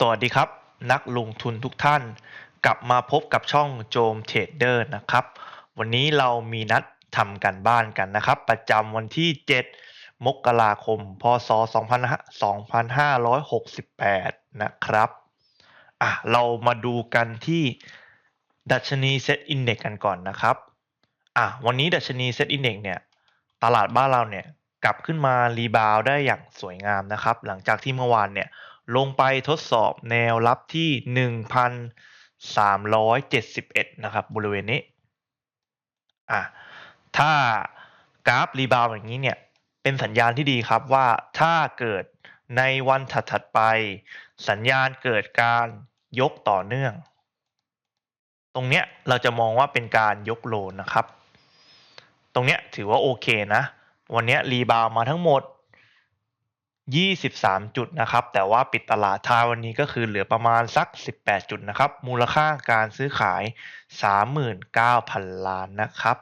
สวัสดีครับ นักลงทุนทุกท่าน กลับมาพบกับช่องโจมเทรดเดอร์นะครับ วันนี้เรามีนัดทำกันบ้านกันนะครับ ประจำวันที่ 7 มกราคม พศ 2568 นะครับอะเรามาดูกันที่ดัชนีเซ็ตอินเด็กกันก่อนนะครับอะวันนี้ดัชนีเซ็ตอินเด็กเนี่ย ตลาดบ้านเราเนี่ยกลับขึ้นมารีบาวได้อย่างสวยงามนะครับ หลังจากที่เมื่อวานเนี่ย ลงไปทดสอบแนวรับที่ 1,371 นะครับ บริเวณนี้ อะ ถ้ากราฟรีบาวอย่างนี้เนี่ย เป็นสัญญาณที่ดีครับว่าถ้าเกิดในวันถัดๆไป สัญญาณเกิดการยกต่อเนื่อง ตรงเนี้ยเราจะมองว่าเป็นการยกโลนนะครับ ตรงเนี้ยถือว่าโอเคนะ วันเนี้ยรีบาวมาทั้งหมด 23 จุดนะครับ แต่ว่าปิดตลาดทาวันนี้ก็คือเหลือประมาณสัก 18 จุดนะครับ มูลค่าการซื้อขาย 39,000 ล้านนะครับ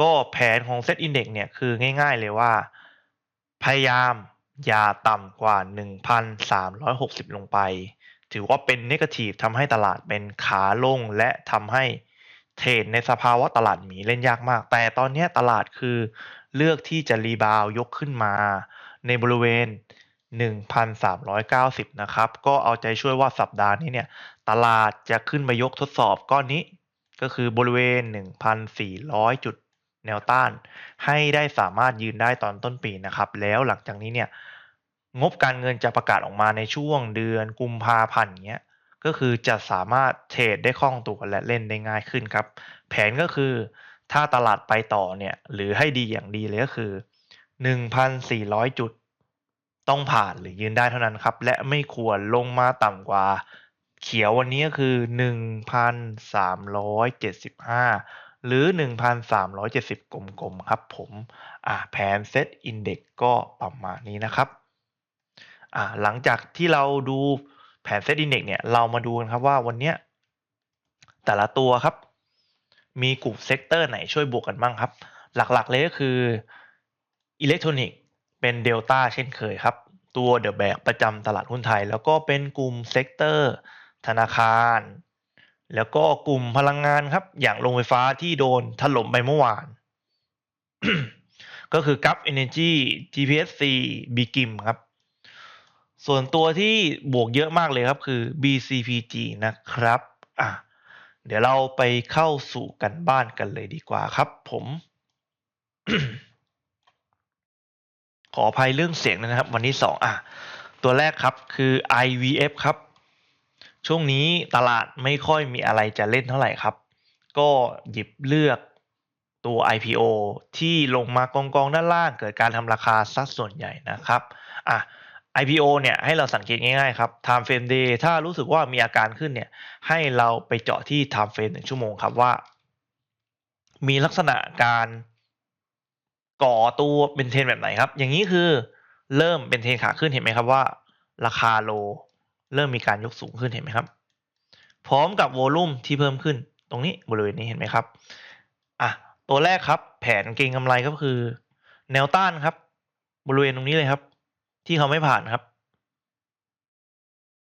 ก็แผนของเซตอินเด็กเนี่ยคือง่ายๆเลยว่า พยายามอย่าต่ำกว่า 1,360 ลงไป ถือว่าเป็นนกาทีฟทำให้ตลาดเป็นขาลงและทำให้เทรดในสภาวะตลาดหมีเล่นยากมาก แต่ตอนนี้ตลาดคือเลือกที่จะรีบาวยกขึ้นมา ในบริเวณ 1,390 นะครับ ก็เอาใจช่วยว่าสัปดาห์นี้เนี่ย ตลาดจะขึ้นมายกทดสอบก้อนนี้ ก็คือบริเวณ 1,400 จุดแนวต้าน ให้ได้สามารถยืนได้ตอนต้นปีนะครับ แล้วหลังจากนี้เนี่ย งบการเงินจะประกาศออกมาในช่วงเดือนกุมภาพันธ์เงี้ยก็คือจะสามารถเทรดได้คล่องตัวและเล่นได้ง่ายขึ้นครับ แผนก็คือถ้าตลาดไปต่อเนี่ย หรือให้ดีอย่างดีเลยก็คือ 1,400 จุด ต้องผ่านหรือยืนได้เท่านั้นครับ และไม่ควรลงมาต่ำกว่า เขียววันนี้ก็คือ 1,375 หรือ 1,370 กลมๆครับผมอ่าแผนเซตอินเด็กก็ประมาณนี้นะครับอ่าหลังจากที่เราดูแผนเซตอินเด็กเนี่ยเรามาดูกันครับว่าวันนี้แต่ละตัวครับ มีกลุ่มเซกเตอร์ไหนช่วยบวกกันบ้างครับ หลักๆเลยก็คือ อิเล็กทรอนิกส์เป็นเดลต้าเช่นเคยครับ ตัวเดอะแบกประจำตลาดหุ้นไทย แล้วก็เป็นกลุ่มเซกเตอร์ ธนาคาร แล้วก็กลุ่มพลังงานครับ อย่างโรงไฟฟ้าที่โดนถล่มไปเมื่อวาน ก็คือกั f เอเนจี GPSC b g i m ครับ ส่วนตัวที่บวกเยอะมากเลยครับคือ BCPG นะครับ อะเดี๋ยวเราไปเข้าสู่กันบ้านกันเลยดีกว่าครับผม ขออภัยเรื่องเสียงนะครับ วันที่สองอะตัวแรกครับคือ IVF ครับ ช่วงนี้ตลาดไม่ค่อยมีอะไรจะเล่นเท่าไหร่ครับ ก็หยิบเลือกตัว IPO ที่ลงมากองกองด้านล่างเกิดการทำราคาสัดส่วนใหญ่นะครับอะ IPO เนี่ยให้เราสังเกตง่ายๆครับ time frame day ถ้ารู้สึกว่ามีอาการขึ้นเนี่ย ให้เราไปเจาะที่ time frame หนึ่งชั่วโมงครับว่า มีลักษณะการ ก่อตัวเป็นเทรนแบบไหนครับ อย่างนี้คือเริ่มเป็นเทรนขาขึ้นเห็นไหมครับว่า ราคาโล เริ่มมีการยกสูงขึ้นเห็นไหมครับ พร้อมกับโวลุ่มที่เพิ่มขึ้นตรงนี้บริเวณนี้เห็นไหมครับอะตัวแรกครับ แผนเก็งกำไรก็คือ แนวต้านครับ บริเวณตรงนี้เลยครับ ที่เขาไม่ผ่านครับ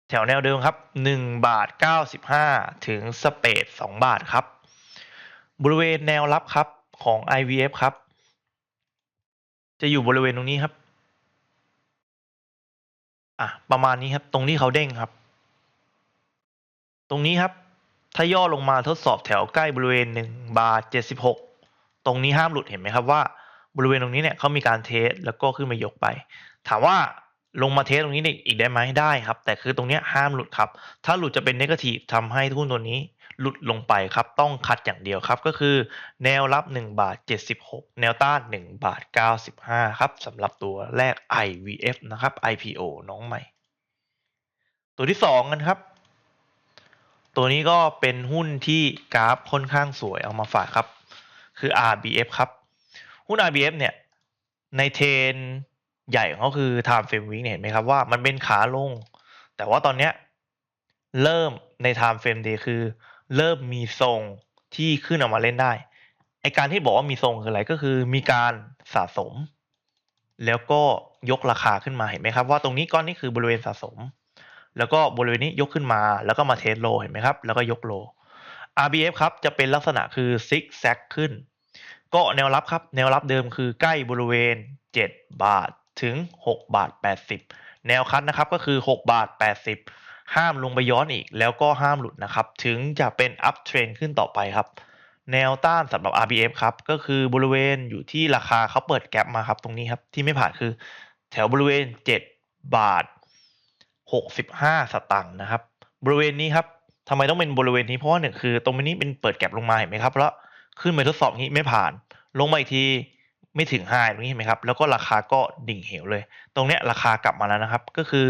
แถวแนวเดิมครับหนึ่งบาทเก้าสิบห้าถึงสเปดสองบาทครับ บริเวณแนวรับครับของ IVF ครับ จะอยู่บริเวณตรงนี้ครับ อะ ประมาณนี้ครับ ตรงที่เขาเด้งครับ ตรงนี้ครับ ถ้าย่อลงมาทดสอบแถวใกล้บริเวณหนึ่งบาทเจ็ดสิบหกตรงนี้ห้ามหลุดเห็นไหมครับว่า บริเวณตรงนี้เนี่ยเขามีการเทสแล้วก็ขึ้นมายกไป ถามว่าลงมาเทสตรงนี้อีกได้ไหมได้ครับ แต่คือตรงนี้ห้ามหลุดครับ ถ้าหลุดจะเป็นเนกาทีฟทำให้ทุนตัวนี้ หลุดลงไปครับ ต้องคัดอย่างเดียวครับ ก็คือแนวรับ 1 บาท 76 แนวต้าน 1 บาท 95 ครับสำหรับตัวแรก IVF นะครับ IPO น้องใหม่ ตัวที่ 2 กันครับ ตัวนี้ก็เป็นหุ้นที่กราฟค่อนข้างสวยเอามาฝากครับ คือ RBF ครับ หุ้น RBF เนี่ย ในเทรนใหญ่ของเขาคือ time frame week เนี่ยเห็นไหมครับว่ามันเป็นขาลง แต่ว่าตอนเนี้ยเริ่มใน time frame day คือ เริ่มมีทรงที่ขึ้นออกมาเล่นได้ ไอการที่บอกว่ามีทรงคืออะไรก็คือมีการสะสม แล้วก็ยกราคาขึ้นมาเห็นไหมครับ ว่าตรงนี้ก้อนนี้คือบริเวณสะสม แล้วก็บริเวณนี้ยกขึ้นมาแล้วก็มาเทสโลเห็นไหมครับ แล้วก็ยกโล RBF ครับจะเป็นลักษณะคือซิกแซกขึ้น ก็แนวรับครับ แนวรับเดิมคือใกล้บริเวณ 7 บาทถึง 6 บาท 80 แนวคัดนะครับก็คือ 6 บาท 80 ห้ามลงไปย้อนอีก แล้วก็ห้ามหลุดนะครับ ถึงจะเป็นอัพเทรนขึ้นต่อไปครับ แนวต้านสำหรับ RBF ครับ ก็คือบริเวณอยู่ที่ราคาเขาเปิดแกลบมาครับ ตรงนี้ครับ ที่ไม่ผ่านคือแถวบริเวณ 7 บาท 65 สตางค์นะครับ บริเวณนี้ครับทำไมต้องเป็นบริเวณนี้เพราะว่าหนึ่งคือ ตรงนี้เป็นเปิดแก็บลงมาเห็นไหมครับแล้วขึ้นไปทดสอบนี้ไม่ผ่าน ลงมาอีกที ไม่ถึงไฮตรงนี้เห็นไหมครับ แล้วก็ราคาก็ดิ่งเหวเลย ตรงเนี้ยราคากลับมาแล้วนะครับ ก็คือ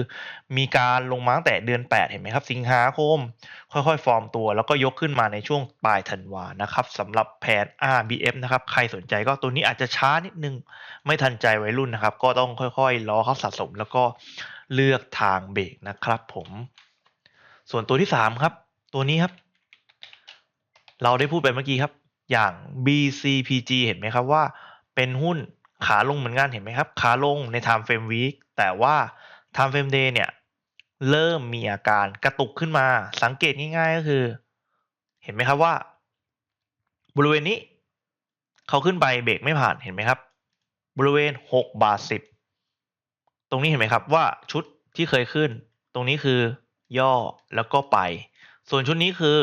มีการลงมาตั้งแต่เดือน 8 เห็นไหมครับ สิงหาคม ค่อยๆ ฟอร์มตัว แล้วก็ยกขึ้นมาในช่วงปลายธันวานะครับสำหรับแผน RBF นะครับ ใครสนใจก็ตัวนี้อาจจะช้านิดนึง ไม่ทันใจวัยรุ่นนะครับ ก็ต้องค่อยๆรอเขาสะสม แล้วก็เลือกทางเบรกนะครับผม ส่วนตัวที่ 3 ครับ ตัวนี้ครับ เราได้พูดไปเมื่อกี้ครับ อย่าง BCPG เห็นไหมครับว่า เป็นหุ้นขาลงเหมือนกันเห็นไหมครับ ขาลงใน Time Frame Week แต่ว่า Time Frame Day เนี่ย เริ่มมีอาการกระตุกขึ้นมา สังเกตง่ายๆก็คือ เห็นไหมครับว่า บริเวณนี้ เขาขึ้นไปเบรกไม่ผ่านเห็นไหมครับ บริเวณ6บาท10 ตรงนี้เห็นไหมครับว่าชุดที่เคยขึ้น ตรงนี้คือย่อแล้วก็ไป ส่วนชุดนี้คือ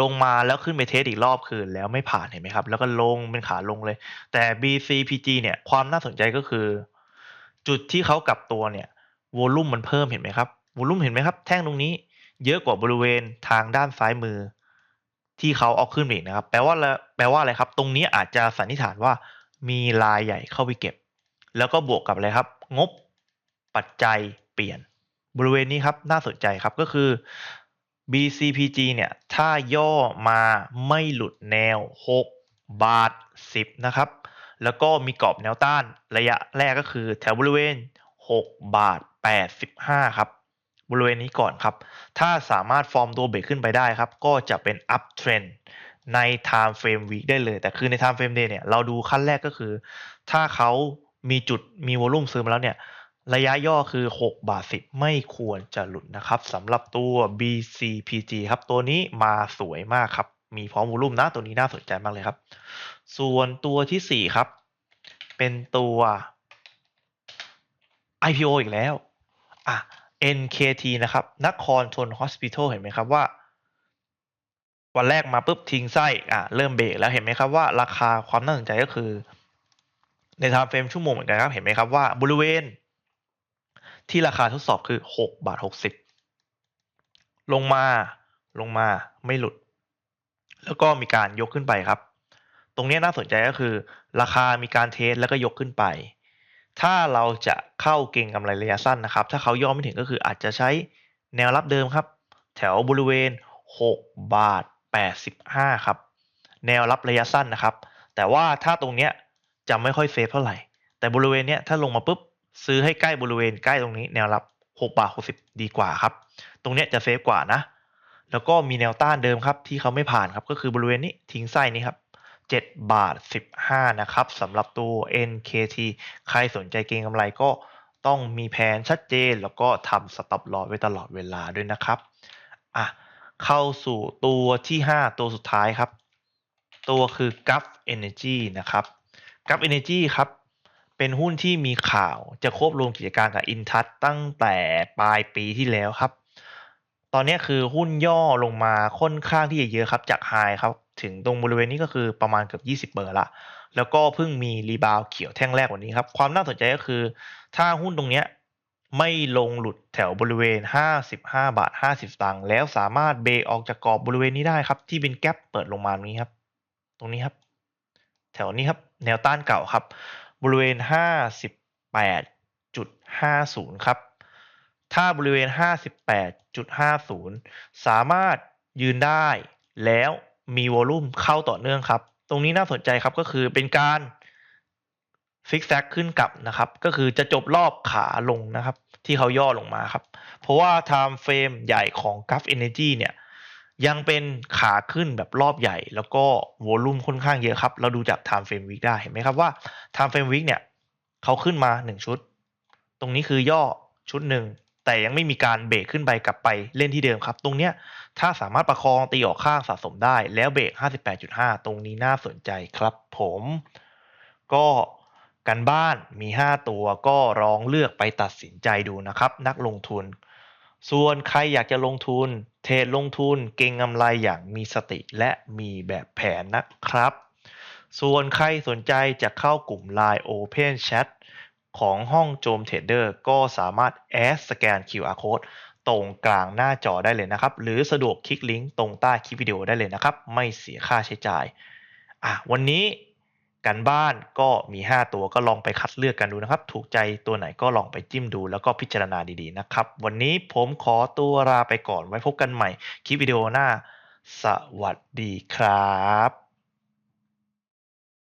ลงมาแล้วขึ้นไปเทสอีกรอบคืนแล้วไม่ผ่านเห็นไหมครับ แล้วก็ลงเป็นขาลงเลย แต่ BCPG เนี่ยความน่าสนใจก็คือ จุดที่เขากลับตัวเนี่ยวอลุ่มมันเพิ่มเห็นไหมครับวอลุ่มเห็นไหมครับ แท่งตรงนี้เยอะกว่าบริเวณทางด้านซ้ายมือ ที่เขาเอาขึ้นอีกนะครับ แปลว่าแปลว่าอะไรครับ ตรงนี้อาจจะสันนิษฐานว่ามีรายใหญ่เข้าไปเก็บ แล้วก็บวกกับอะไรครับ งบปัจจัยเปลี่ยน บริเวณนี้ครับน่าสนใจครับก็คือ BCPG เนี่ย ถ้าย่อมาไม่หลุดแนว 6 บาท 10 นะครับ แล้วก็มีกรอบแนวต้านระยะแรกก็คือแถวบริเวณ 6 บาท 85 ครับ บริเวณนี้ก่อนครับ ถ้าสามารถฟอร์มตัวเบรกขึ้นไปได้ครับ ก็จะเป็น up trend ใน time frame week ได้เลย แต่คือใน time frame day เนี่ย เราดูขั้นแรกก็คือ ถ้าเขามีจุดมีวอลุ่มซื้อมาแล้วเนี่ย ระยะย่อคือ 6 บาท 10 ไม่ควรจะหลุดนะครับสำหรับตัว BCPG ครับ ตัวนี้มาสวยมากครับ มีพร้อมวอลุ่มนะตัวนี้น่าสนใจมากเลยครับ ส่วนตัวที่ 4 ครับ เป็นตัว IPO อีกแล้วอะ NKT นะครับนครทน Hospital เห็นไหมครับว่า วันแรกมาปุ๊บทิ้งไส้อะเริ่มเบรกแล้วเห็นไหมครับว่า ราคาความน่าสนใจก็คือ ใน time frame ชั่วโมงเหมือนกันครับ เห็นไหมครับว่าบริเวณ ที่ราคาทดสอบคือ6บาท60 ลงมาลงมาไม่หลุด แล้วก็มีการยกขึ้นไปครับ ตรงนี้น่าสนใจก็คือ ราคามีการเทสแล้วก็ยกขึ้นไป ถ้าเราจะเข้าเก็งกำไรระยะสั้นนะครับ ถ้าเขาย่อไม่ถึงก็คืออาจจะใช้แนวรับเดิมครับ แถวบริเวณ 6 บาท 85 ครับ แนวรับระยะสั้นนะครับ แต่ว่าถ้าตรงเนี้ยจะไม่ค่อยเซฟเท่าไหร่ แต่บริเวณเนี้ยถ้าลงมาปุ๊บ ซื้อให้ใกล้บริเวณใกล้ตรงนี้แนวรับ6บาท60 ดีกว่าครับ ตรงเนี้ยจะเซฟกว่านะ แล้วก็มีแนวต้านเดิมครับ ที่เขาไม่ผ่านครับ ก็คือบริเวณนี้ทิ้งไส้นี้ครับ7บาท15 นะครับสำหรับตัว NKT ใครสนใจเก็งกำไรก็ต้องมีแผนชัดเจน แล้วก็ทำสต็อปลอไว้ตลอดเวลาด้วยนะครับอะเข้าสู่ตัวที่ 5 ตัวสุดท้ายครับ ตัวคือ g u f Energy นะครับ g u f Energy ครับ เป็นหุ้นที่มีข่าวจะควบรวมกิจการกับอินทัศตั้งแต่ปลายปีที่แล้วครับ ตอนนี้คือหุ้นย่อลงมาค่อนข้างที่จะเยอะครับจากไฮครับ ถึงตรงบริเวณนี้ก็คือประมาณเกือบ20เบอร์ละ แล้วก็เพิ่งมีรีบาวเขียวแท่งแรกวันนี้ครับ ความน่าสนใจก็คือ ถ้าหุ้นตรงเนี้ยไม่ลงหลุดแถวบริเวณ 55 บาท 50สตางค์แล้วสามารถเบรออกจากกรอบบริเวณนี้ได้ครับ ที่เป็นแกลบเปิดลงมาตรงนี้ครับ ตรงนี้ครับ แถวนี้ครับ แนวต้านเก่าครับ บริเวณ 58.50 ครับ ถ้าบริเวณ 58.50 สามารถยืนได้แล้วมีวอลุ่มเข้าต่อเนื่องครับ ตรงนี้น่าสนใจครับก็คือเป็นการฟิกแซกขึ้นกลับนะครับ ก็คือจะจบรอบขาลงนะครับ ที่เขาย่อลงมาครับ เพราะว่า time frame ใหญ่ของ g u f Energy เนี่ย ยังเป็นขาขึ้นแบบรอบใหญ่ แล้วก็วอลุ่มค่อนข้างเยอะครับ เราดูจาก time frame week ได้เห็นไหมครับว่า time frame week เนี่ยเขาขึ้นมา 1 ชุด ตรงนี้คือย่อชุดหนึ่งแต่ยังไม่มีการเบรกขึ้นไปกลับไปเล่นที่เดิมครับ ตรงเนี้ยถ้าสามารถประคองตีออกข้างสะสมได้ แล้วเบรก 58.5 ตรงนี้น่าสนใจครับ ผม ก็กันบ้านมี 5 ตัวก็ลองเลือกไปตัดสินใจดูนะครับ นักลงทุน ส่วนใครอยากจะลงทุน เทรดลงทุนเก็งกำไรอย่างมีสติและมีแบบแผนนะครับ ส่วนใครสนใจจะเข้ากลุ่ม Line Open Chat ของห้องโจมเทรดเดอร์ก็สามารถแอดสแกน QR Code ตรงกลางหน้าจอได้เลยนะครับ หรือสะดวกคลิกลิงก์ตรงใต้คลิปวิดีโอได้เลยนะครับ ไม่เสียค่าใช้จ่ายอะวันนี้ กันบ้านก็มี 5 ตัวก็ลองไปคัดเลือกกันดูนะครับ ถูกใจตัวไหนก็ลองไปจิ้มดูแล้วก็พิจารณาดีๆนะครับ วันนี้ผมขอตัวลาไปก่อนไว้พบกันใหม่คลิปวิดีโอหน้า สวัสดีครับ